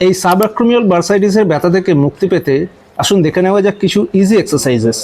এই সাবঅ্যাক্রোমিয়াল বার্সাইটিসের ব্যথা থেকে মুক্তি পেতে আসুন দেখে নেওয়া যাক কিছু ইজি এক্সারসাইজেস